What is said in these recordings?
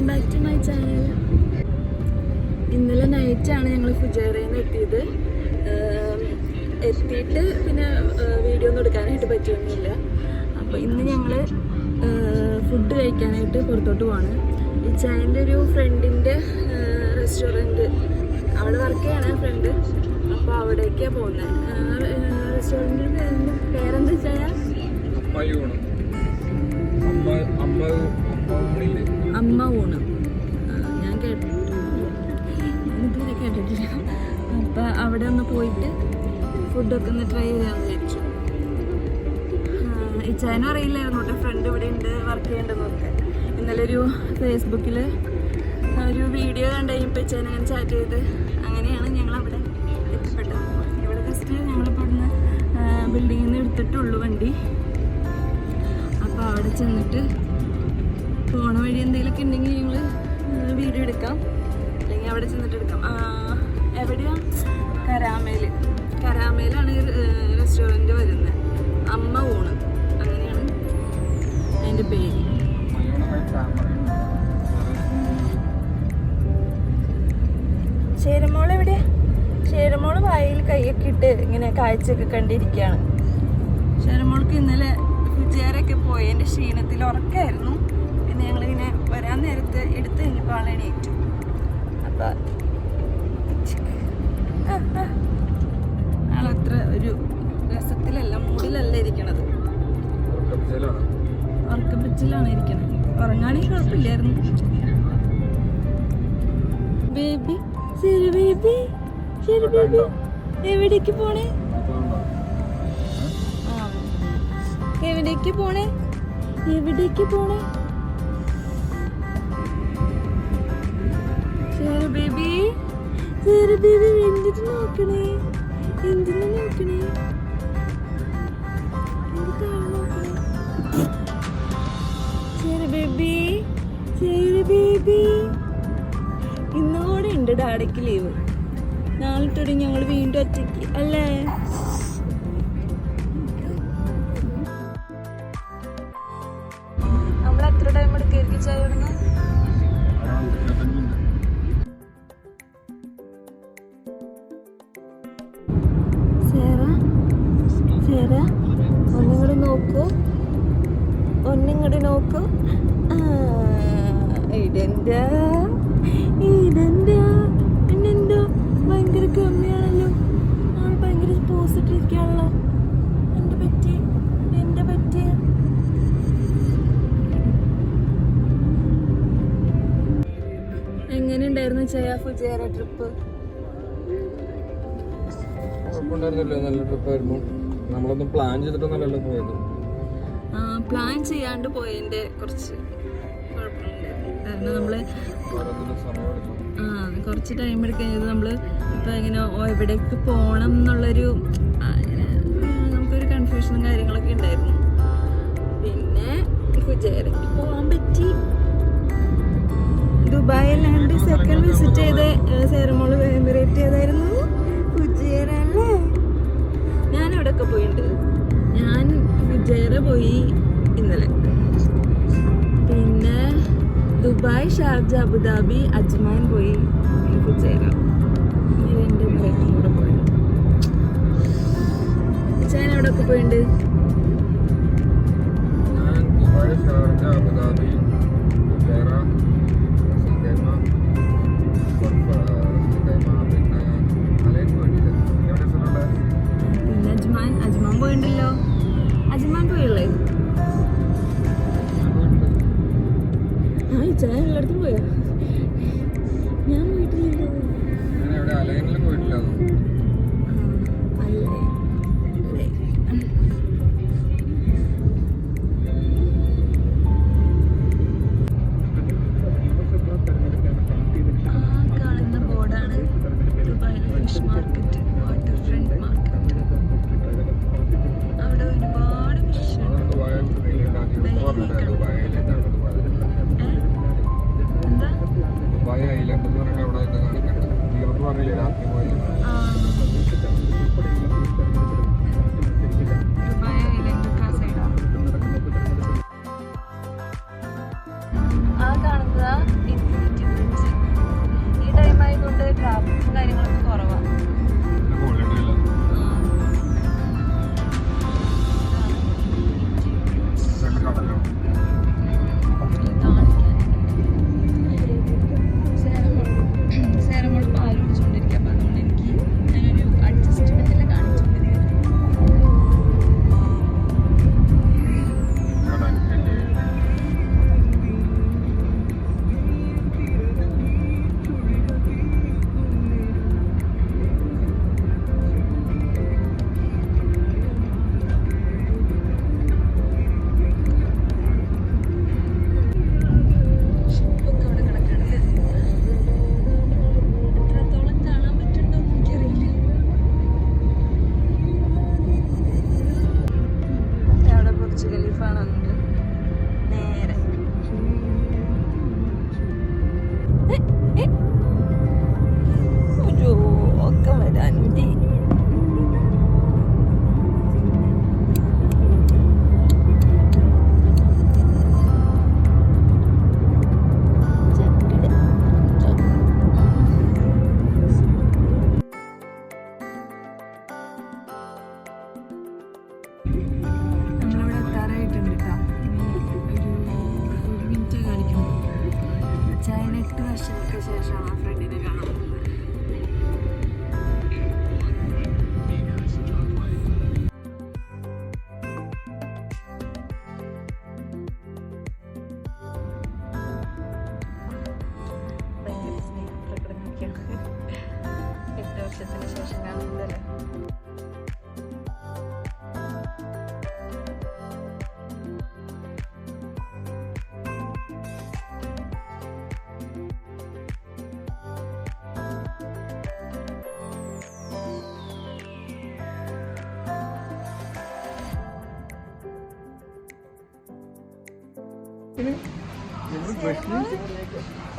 Welcome back to my channel ഇന്നലെ നൈറ്റാണ് ഞങ്ങൾ ഫുജേറയിൽ നിന്ന് എത്തിയത്. എത്തിയിട്ട് പിന്നെ വീഡിയോ ഒന്നും എടുക്കാനായിട്ട് പറ്റിയൊന്നുമില്ല. അപ്പോൾ ഇന്ന് ഞങ്ങൾ ഫുഡ് കഴിക്കാനായിട്ട് പുറത്തോട്ട് പോവാണ്. ഈ ചായന്റെ ഒരു ഫ്രണ്ടിന്റെ റെസ്റ്റോറന്റ് അവിടെ വർക്ക് ചെയ്യണ ഫ്രണ്ട് അപ്പോൾ അവിടേക്കാണ് പോകുന്നത് റെസ്റ്റോറന്റിന്റെ പേരെന്താ വെച്ചാൽ അമ്മ അമ്മ അമ്മ അമ്മ ഊണ്. ഞാൻ കേട്ടിട്ടില്ല. കേട്ടിട്ടില്ല. അപ്പം അവിടെ ഒന്ന് പോയിട്ട് ഫുഡൊക്കെ ഒന്ന് ട്രൈ ചെയ്യാൻ വിചാരിച്ചു. ഇച്ചാനും അറിയില്ലായിരുന്നു കേട്ടോ. ഫ്രണ്ട് ഇവിടെ ഉണ്ട് വർക്ക് ചെയ്യേണ്ടതൊക്കെ ഇന്നലെ ഒരു ഫേസ്ബുക്കിൽ ഒരു വീഡിയോ കണ്ടു കഴിഞ്ഞപ്പോൾ ഇച്ചാൻ അങ്ങനെ ചാറ്റ് ചെയ്ത്. അങ്ങനെയാണ് ഞങ്ങൾ അവിടെ എത്തിപ്പെട്ടത്. ഇവിടെ ജസ്റ്റ് ഞങ്ങളിപ്പോൾ ഇവിടുന്ന് ബിൽഡിങ്ങിൽ നിന്ന് എടുത്തിട്ടുള്ളൂ വണ്ടി. അപ്പോൾ അവിടെ ചെന്നിട്ട് പോണ വഴി എന്തെങ്കിലുമൊക്കെ ഉണ്ടെങ്കിൽ ഞങ്ങൾ വീഡിയോ എടുക്കാം. അല്ലെങ്കിൽ അവിടെ ചെന്നിട്ട് എടുക്കാം. എവിടെയാ? കരാമേൽ കരാമേലാണ് റെസ്റ്റോറന്റ് വരുന്നത്. അമ്മ ഊണ്. അങ്ങനെയാണ് അതിന്റെ പേര്. അമ്മയൂണ് എവിടെ? ചേരമോൾ വായിൽ കൈയൊക്കെ ഇട്ട് ഇങ്ങനെ കാഴ്ചയൊക്കെ കണ്ടിരിക്കുകയാണ്. ചേരമോൾക്ക് ഇന്നലെ ഫുജിയാറൊക്കെ പോയതിന്റെ ക്ഷീണത്തിൽ ഞങ്ങളിങ്ങനെ വരാൻ നേരത്ത് എടുത്ത് കഴിഞ്ഞപ്പോൾ ആളെ എണീറ്റു. അപ്പോൾ ആളത്ര ഒരു രസത്തിലല്ല മൂടിലല്ല ഇരിക്കണത്. ഉറക്ക ഉറക്കപ്പിച്ചിലാണ് ഇരിക്കണത്. ഉറങ്ങാണെങ്കിൽ കുഴപ്പമില്ലായിരുന്നു. ബേബി ശരി ബേബി ശരി ബേബി. എവിടേക്ക് പോണേ. എവിടേക്ക് പോണേ? എവിടേക്ക് പോണേ? ബേബി ശരി ബേബി എന്തിട്ട് നോക്കണേ? എന്തിനു നോക്കണേ? എന്തിട്ടാണ് ബേബി ശരി ബേബി ഇന്നോടെ ഉണ്ട് ഡാഡയ്ക്ക് ലീവ് നാളെ തുടങ്ങി ഞങ്ങൾ വീണ്ടും ഒറ്റയ്ക്ക് അല്ലേ? നമ്മൾ എത്ര ടൈം എടുക്കായിരിക്കും ചായ ഇടുന്നത് ഇതെന്താ? ഇതെന്താ? പിന്നെന്തോ? ഭയങ്കര കമ്മിയാണല്ലോ ആൾ ഭയങ്കര പോസിറ്റിരിക്കാണല്ലോ എന്റെ പറ്റി എന്റെ പറ്റി എങ്ങനെ ഉണ്ടായിരുന്നു ചെയ്യാ ഫുജേറ ട്രിപ്പ് കുഴപ്പമുണ്ടായിരുന്നില്ല നല്ല ട്രിപ്പായിരുന്നു നമ്മളൊന്നും പ്ലാൻ ചെയ്തിട്ടൊന്നല്ലല്ലോ പോയത്. പ്ലാൻ ചെയ്യാണ്ട് പോയതിന്റെ കുറച്ച്. കാരണം നമ്മൾ കുറച്ച് ടൈം എടുക്കുന്നത് നമ്മൾ ഇപ്പോൾ ഇങ്ങനെ എവിടേക്ക് പോകണം എന്നുള്ളൊരു നമുക്കൊരു കൺഫ്യൂഷനും കാര്യങ്ങളൊക്കെ ഉണ്ടായിരുന്നു. പിന്നെ കുജേരയ്ക്ക് പോകാൻ പറ്റി. ദുബായിലാണ്ട് സെക്കൻഡ് വിസിറ്റ് ചെയ്ത സേറമോൾ എമിറേറ്റ് ചെയ്തായിരുന്നു. കുജേര അല്ലേ ഞാൻ എവിടെയൊക്കെ പോയിട്ടുണ്ട്. ഞാൻ കുജേര പോയി ഇന്നലെ. ദുബായ് ഷാർജ അബുദാബി അജ്മാൻ പോയി എനിക്ക് ചേരാം ഈ രണ്ട് എമിറേറ്റും കൂടെ പോയി ഞാൻ എവിടെയൊക്കെ പോയിട്ടുണ്ട് ഞാൻ ദുബായ് ഷാർജ അബുദാബി പിന്നെ എവിടെ അജ്മാൻ അജ്മാൻ പോയിണ്ടല്ലോ. അജ്മാൻ പോയല്ലേ? ആ ചായ എല്ലായിടത്തും പോയാ?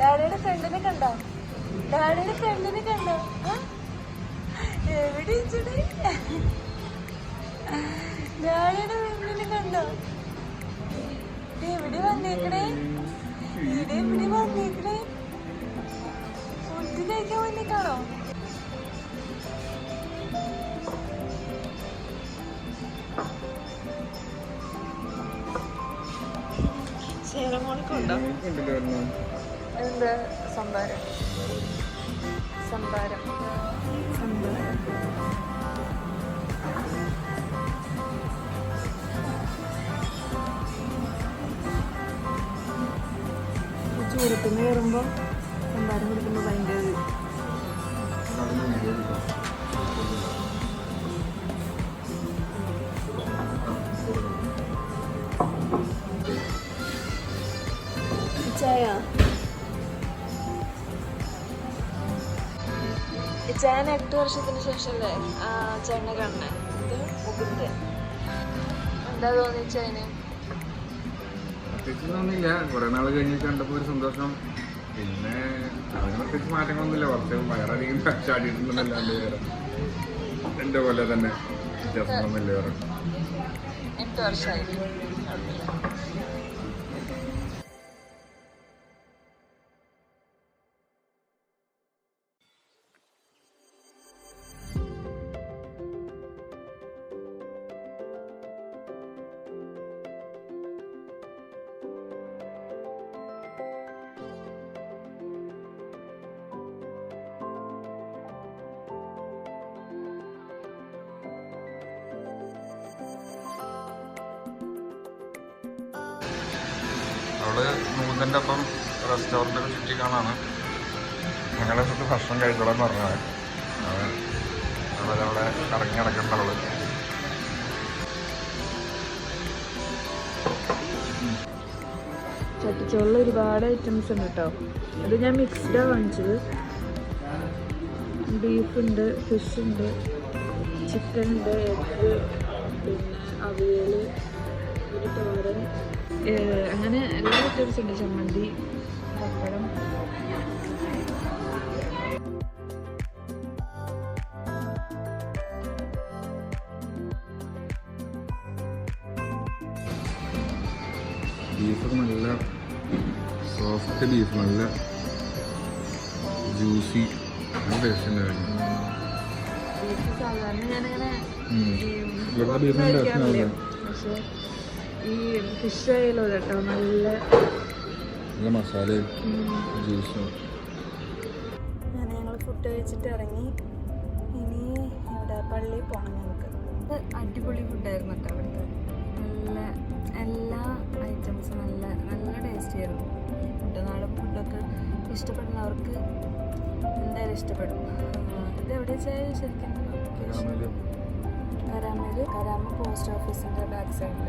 ഡാഡിയുടെ ഫ്രണ്ടിനെ കണ്ടോ? ഡാഡിയുടെ ഫ്രണ്ടിനെ കണ്ടോ? എവിടെ ഡാഡിയുടെ ഫ്രണ്ടിനെ കണ്ടോ? എവിടെ വന്നേക്കണേ? ഇവിടെ എവിടെ വന്നേക്കണേ? ഫുഡ് കഴിക്കാൻ വന്നേക്കാണോ? ചേരമോണിക്കുണ്ടോ എന്ത്? സംഭാരം. സംഭാരം. സംഭാരം ചൂരത്തിന് കയറുമ്പോൾ ചായ ചേന എട്ട് വർഷത്തിന് ശേഷമല്ലേ? ചേന കാണണേ. ഇത് മുകുന്ദ്. എന്താ തോന്നി ചേന തോന്നില്ല കുറെ നാൾ കഴിഞ്ഞ് കണ്ടപ്പോ ഒരു സന്തോഷം. പിന്നെ അതിന് പ്രത്യേകിച്ച് മാറ്റങ്ങളൊന്നുമില്ല. കുറച്ച് വയറധികം ചാടിയിട്ടുണ്ടെന്നല്ലാണ്ട് വേറെ എന്റെ പോലെ തന്നെ വ്യത്യാസമൊന്നുമില്ല വേറെ. എട്ട് വർഷമായി. നൂതന്റെ ഒപ്പം റെസ്റ്റോറന്റിൽ ചുറ്റി കാണാണ് ഞങ്ങളെ തൊട്ട് ഭക്ഷണം കഴിച്ചോളാൻ പറഞ്ഞത് അവിടെ കറങ്ങി നടക്കേണ്ടത് അവൾ ചട്ടിച്ചോറിൽ ഒരുപാട് ഐറ്റംസ് ഉണ്ട് കേട്ടോ അത് ഞാൻ മിക്സ്ഡാണ് വാങ്ങിച്ചത്. ബീഫ് ഉണ്ട് ഫിഷ് ഉണ്ട് ചിക്കൻ ഉണ്ട് എഗ് പിന്നെ അവിയൽ ഒരു തോരൻ. അങ്ങനെ എല്ലാ ഐറ്റംസ് ഉണ്ട്. ചമ്മന്തി പപ്പടം. ബീഫൊക്കെ നല്ല സോഫ്റ്റ് ബീഫ് നല്ല ജ്യൂസി നല്ല ടേസ്റ്റ് ഉണ്ടായിരുന്നു ഇവിടുത്തെ ബീഫിന്റെ ടേസ്റ്റ് കഴിക്കാറില്ല. ഈ ഫിഷ് ആയാലോ കേട്ടോ നല്ല നല്ല മസാലയും ജ്യൂസും. അങ്ങനെ ഞങ്ങൾ ഫുഡ് കഴിച്ചിട്ട് ഇറങ്ങി. ഇനി ഇവിടെ പള്ളിയിൽ പോകണം ഞങ്ങൾക്ക്. അടിപൊളി ഫുഡായിരുന്നു കേട്ടോ അവിടുത്തെ. നല്ല എല്ലാ ഐറ്റംസും നല്ല നല്ല ടേസ്റ്റി ആയിരുന്നു. ഫുഡ് നാടൻ ഫുഡൊക്കെ ഇഷ്ടപ്പെടുന്നവർക്ക് എന്തായാലും ഇഷ്ടപ്പെടും. ഇത് എവിടെ വെച്ചാൽ ശരിക്കും? കരാമയിൽ കരാമ പോസ്റ്റ് ഓഫീസിന്റെ ബാക്ക് സൈഡിൽ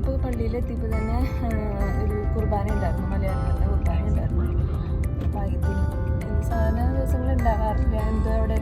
ഇന്നിപ്പോൾ പള്ളിയിലെത്തിയപ്പോൾ തന്നെ ഒരു കുർബാന ഉണ്ടായിരുന്നു മലയാളികളുടെ കുർബാന ഉണ്ടായിരുന്നു. അപ്പോൾ ഇതിന് സാധാരണ ദിവസങ്ങൾ ഉണ്ടാകാറില്ല. എന്തോ അവിടെ